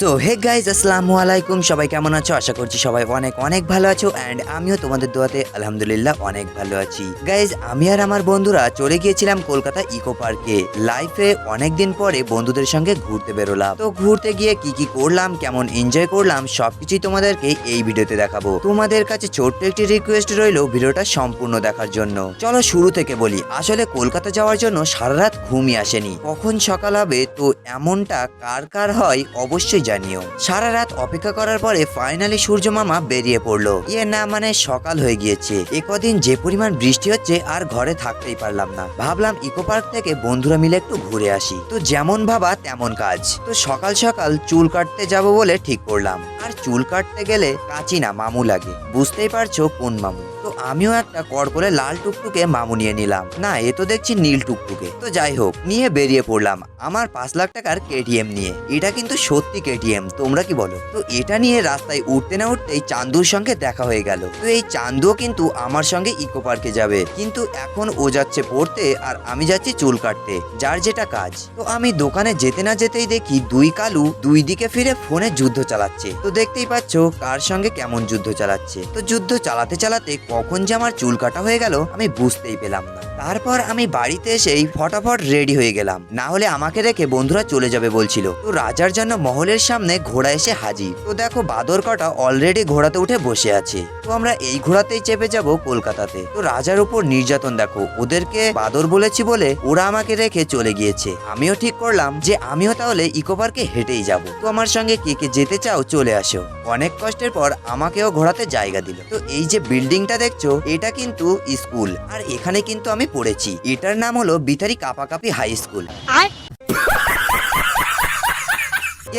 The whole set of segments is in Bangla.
সো হে গাইজ আসসালামু আলাইকুম। সবাই কেমন আছো? আশা করছি সবাই অনেক অনেক ভালো আছো। অ্যান্ড আমিও তোমাদের দোয়াতে আলহামদুলিল্লাহ অনেক ভালো আছি। গাইজ আমি আর আমার বন্ধুরা চলে গিয়েছিলাম কলকাতা ইকো পার্কে। লাইফে অনেক দিন পরে বন্ধুদের সঙ্গে ঘুরতে বেরোলাম। তো ঘুরতে গিয়ে কি কি করলাম, কেমন এনজয় করলাম, সবকিছুই তোমাদেরকে এই ভিডিওতে দেখাবো। তোমাদের কাছে ছোট্ট একটি রিকোয়েস্ট রইল ভিডিওটা সম্পূর্ণ দেখার জন্য। চলো শুরু থেকে বলি। আসলে কলকাতা যাওয়ার জন্য সারা রাত ঘুমই আসেনি। কখন সকাল হবে, তো এমনটা কার কার হয়, অবশ্যই জানিও। সারা রাত অপেক্ষা করার পরে ফাইনালি সূর্য মামা বেরিয়ে পড়ল। ইয়ে না মানে সকাল হয়ে গিয়েছে। একদিন যে পরিমাণ বৃষ্টি হচ্ছে আর ঘরে থাকতেই পারলাম না। ভাবলাম ইকো পার্ক থেকে বন্ধুরা মিলে একটু ঘুরে আসি। তো যেমন ভাবা তেমন কাজ। তো সকাল সকাল চুল কাটতে যাব বলে ঠিক করলাম। আর চুল কাটতে গেলে কাচি না, মামু লাগে। বুঝতেই পারছ কোন মামু। তো আমিও একটা কড়কলে লাল টুকটুকে মামু নিয়ে নিলাম। না, এ তো দেখছি নীল টুকটুকে। তো যাই হোক, নিয়ে বেরিয়ে পড়লাম আমার পাঁচ লাখ টাকার কেটিএম নিয়ে। এটা কিন্তু সত্যি কেটিএম, তোমরা কি বলো? তো এটা নিয়ে রাস্তায় উঠতে না উঠতেই চান্দুর সঙ্গে দেখা হয়ে গেল। তো এই চান্দুও কিন্তু আমার সঙ্গে ইকো পার্কে যাবে। কিন্তু এখন ও যাচ্ছে পড়তে আর আমি যাচ্ছি চুল কাটতে, যার যেটা কাজ। তো আমি দোকানে যেতে না যেতেই দেখি দুই কালু দুই দিকে ফিরে ফোনে যুদ্ধ চালাচ্ছে। তো দেখতেই পাচ্ছ কার সঙ্গে কেমন যুদ্ধ চালাচ্ছে। তো যুদ্ধ চালাতে চালাতে কখন যে আমার চুল কাটা হয়ে গেল আমি বুঝতেই পেলাম না। তারপর আমি বাড়িতে এসেই ফটাফট রেডি হয়ে গেলাম। না হলে আমাকে রেখে বন্ধুরা চলে যাবে বলছিল। তো রাজার জন্য মহলের সামনে ঘোড়া এসে হাজির। তো দেখো বাদর কটা অলরেডি ঘোড়াতে উঠে বসে আছে। তো আমরা এই ঘোড়াতেই চেপে যাব কলকাতাতে। তো রাজার উপর নির্যাতন দেখো। ওদেরকে বাদর বলেছি বলে ওরা আমাকে রেখে চলে গিয়েছে। আমিও ঠিক করলাম যে আমিও তাহলে ইকো পার্কে হেঁটেই যাব। তো আমার সঙ্গে কে কে যেতে চাও চলে আসো। অনেক কষ্টের পর আমাকেও ঘোড়াতে জায়গা দিল। তো এই যে বিল্ডিংটা দেখছ, এটা কিন্তু স্কুল আর এখানে কিন্তু আমি পড়েছি। এটার নাম হলো বিথারি কাপাকাপি হাই স্কুল।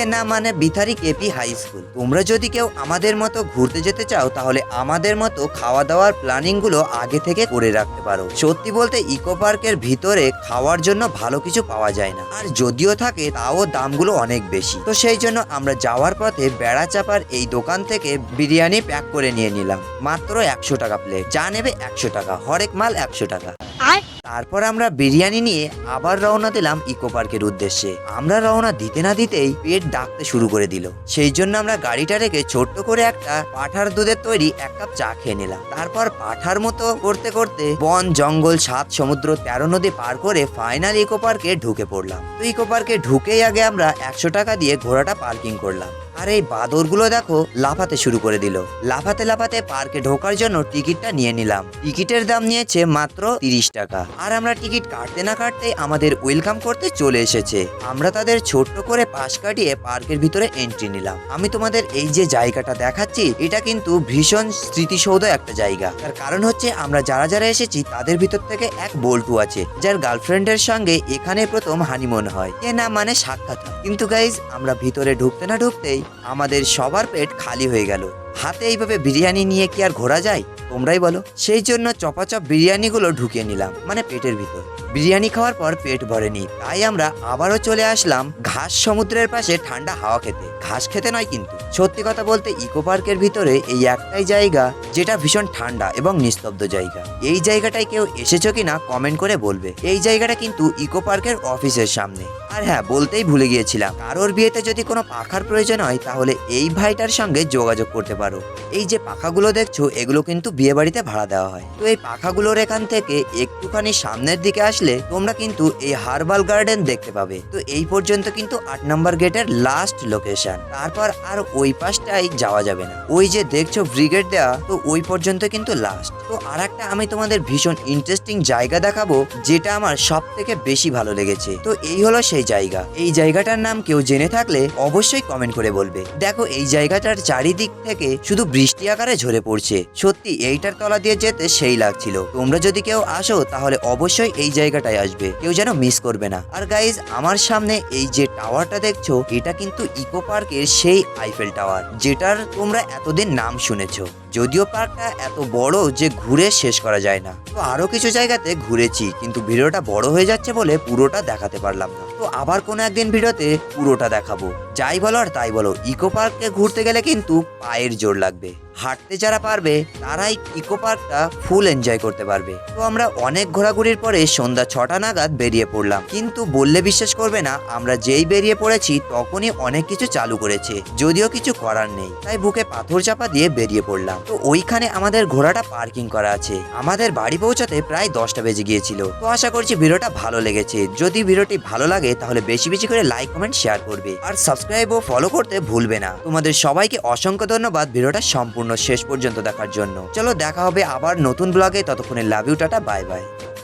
এ না মানে বিথারি কেপি হাই স্কুল। তোমরা যদি কেউ আমাদের মতো ঘুরতে যেতে চাও তাহলে আমাদের মতো খাওয়া দাওয়ার প্ল্যানিংগুলো আগে থেকে করে রাখতে পারো। সত্যি বলতে ইকো পার্কের ভিতরে খাওয়ার জন্য ভালো কিছু পাওয়া যায় না। আর যদিও থাকে তাও দামগুলো অনেক বেশি। তো সেই জন্য আমরা যাওয়ার পথে বেড়া চাপার এই দোকান থেকে বিরিয়ানি প্যাক করে নিয়ে নিলাম। মাত্র একশো টাকা প্লেট। যা নেবে একশো টাকা। হরেক মাল একশো টাকা। I তারপর আমরা বিরিয়ানি নিয়ে আবার রওনা দিলাম ইকো পার্কের উদ্দেশ্যে। আমরা রওনা দিতে না দিতেই পেট ডাকতে শুরু করে দিল। সেই জন্য আমরা গাড়িটা রেখে ছোট্ট করে একটা পাঠার দুধের তৈরি এক কাপ চা খেয়ে নিলাম। তারপর পাঠার মতো করতে করতে বন, জঙ্গল, সাত, সমুদ্র, তেরো নদী পার করে ফাইনাল ইকো পার্কে ঢুকে পড়লাম। তো ইকো পার্কে ঢুকেই আগে আমরা একশো টাকা দিয়ে ঘোড়াটা পার্কিং করলাম। আর এই বাদরগুলো দেখো লাফাতে শুরু করে দিল। লাফাতে লাফাতে পার্কে ঢোকার জন্য টিকিটটা নিয়ে নিলাম। টিকিটের দাম নিয়েছে মাত্র তিরিশ টাকা। আর আমরা টিকিট কাটতে না কাটতে আমাদের ওয়েলকাম করতে চলে এসেছে। আমরা তাদের ছোট্ট করে পাশ কাটিয়ে পার্কের ভিতরে এন্ট্রি নিলাম। আমি তোমাদের এই যে জায়গাটা দেখাচ্ছি, এটা কিন্তু ভীষণ স্মৃতিসৌধ একটা জায়গা। তার কারণ হচ্ছে আমরা যারা যারা এসেছি, তাদের ভিতর থেকে এক বল্টু আছে, যার গার্লফ্রেন্ডের সঙ্গে এখানে প্রথম হানিমুন হয়। এ না মানে সাক্ষাৎ। কিন্তু গাইজ আমরা ভিতরে ঢুকতে না ঢুকতেই আমাদের সবার পেট খালি হয়ে গেল। হাতে এইভাবে বিরিয়ানি নিয়ে কি আর ঘোরা যায়? তোমরাই বলো। সেই জন্য চপাচপ বিরিয়ানিগুলো ঢুকিয়ে নিলাম মানে পেটের ভিতর। বিরিয়ানি খাওয়ার পর পেট ভরেনি। তাই আমরা আবারও চলে আসলাম ঘাস সমুদ্রের পাশে ঠান্ডা হাওয়া খেতে। ঘাস খেতে নয় কিন্তু, সত্যি কথা বলতে ইকো পার্কের ভিতরে এই একটাই জায়গা যেটা ভীষণ ঠান্ডা এবং নিস্তব্ধ জায়গা। এই জায়গাটায় কেউ এসেছ কিনা কমেন্ট করে বলবে। এই জায়গাটা কিন্তু ইকো পার্কের অফিসের সামনে। আর হ্যাঁ বলতেই ভুলে গিয়েছিলাম, কারোর বিয়েতে যদি কোনো পাখার প্রয়োজন হয়, তাহলে এই ভাইটার সঙ্গে যোগাযোগ করতে পারো। এই যে পাখাগুলো দেখছ, এগুলো কিন্তু বিয়ে বাড়িতে ভাড়া দেওয়া হয়। তো এই পাখাগুলোর এখান থেকে একটুখানি সামনের দিকে আসলে তোমরা কিন্তু এই হার্বাল গার্ডেন দেখতে পাবে। তো এই পর্যন্ত কিন্তু আট নম্বর গেটের লাস্ট লোকেশন তারপর আর ওই পাশটাই যাওয়া যাবে না। ওই যে দেখছ ব্রিগেড দেওয়া তো ওই পর্যন্ত কিন্তু লাস্ট তো আর একটা আমি তোমাদের ভীষণ ইন্টারেস্টিং জায়গা দেখাবো, যেটা আমার সব থেকে বেশি ভালো লেগেছে। তো এই হলো সেই জায়গা। এই জায়গাটার নাম কেউ জেনে থাকলে অবশ্যই কমেন্ট করে বলবে। দেখো এই জায়গাটার চারিদিক থেকে শুধু বৃষ্টি আকারে ঝরে পড়ছে। সত্যি, এইটার তলা দিয়ে যেতে সেই লাগছিল। তোমরা যদি কেউ আসো, তাহলে অবশ্যই এই জায়গাটায় আসবে। কেউ যেন মিস করবে না। আর গাইজ আমার সামনে এই যে টাওয়ারটা দেখছ, এটা কিন্তু ইকো পার্কের সেই আইফেল টাওয়ার যেটার তোমরা এতদিন নাম শুনেছো। যদিও পার্কটা এত বড় যে ঘুরে শেষ করা যায় না। তো আরও কিছু জায়গাতে ঘুরেছি, কিন্তু ভিডিওটা বড় হয়ে যাচ্ছে বলে পুরোটা দেখাতে পারলাম না। তো আবার কোনো একদিন ভিডিওতে পুরোটা দেখাবো। যাই বলো আর তাই বলো, ইকো পার্কে ঘুরতে গেলে কিন্তু পায়ের জোর লাগবে। হাঁটতে যারা পারবে, তারাই ইকো পার্কটা ফুল এনজয় করতে পারবে। তো আমরা অনেক ঘোরাঘুরির পরে সন্ধ্যা ছটা নাগাদ বেরিয়ে পড়লাম। কিন্তু বললে বিশ্বাস করবে না, আমরা যেই বেরিয়ে পড়েছি, তখনই অনেক কিছু চালু করেছে। যদিও কিছু করার নেই। তাই বুকে পাথর চাপা দিয়ে বেরিয়ে পড়লাম। তো ওইখানে আমাদের ঘোড়াটা পার্কিং করা আছে। আমাদের বাড়ি পৌঁছাতে প্রায় দশটা বেজে গিয়েছিল। তো আশা করছি ভিডিওটা ভালো লেগেছে। যদি ভিডিওটি ভালো লাগে, তাহলে বেশি বেশি করে লাইক কমেন্ট শেয়ার করবে। আর সাবস্ক্রাইব ও ফলো করতে ভুলবে না। তোমাদের সবাইকে অসংখ্য ধন্যবাদ ভিডিওটা সম্পূর্ণ শেষ পর্যন্ত দেখার জন্য। চলো দেখা হবে আবার নতুন ব্লগে ততক্ষণে love you tata bye bye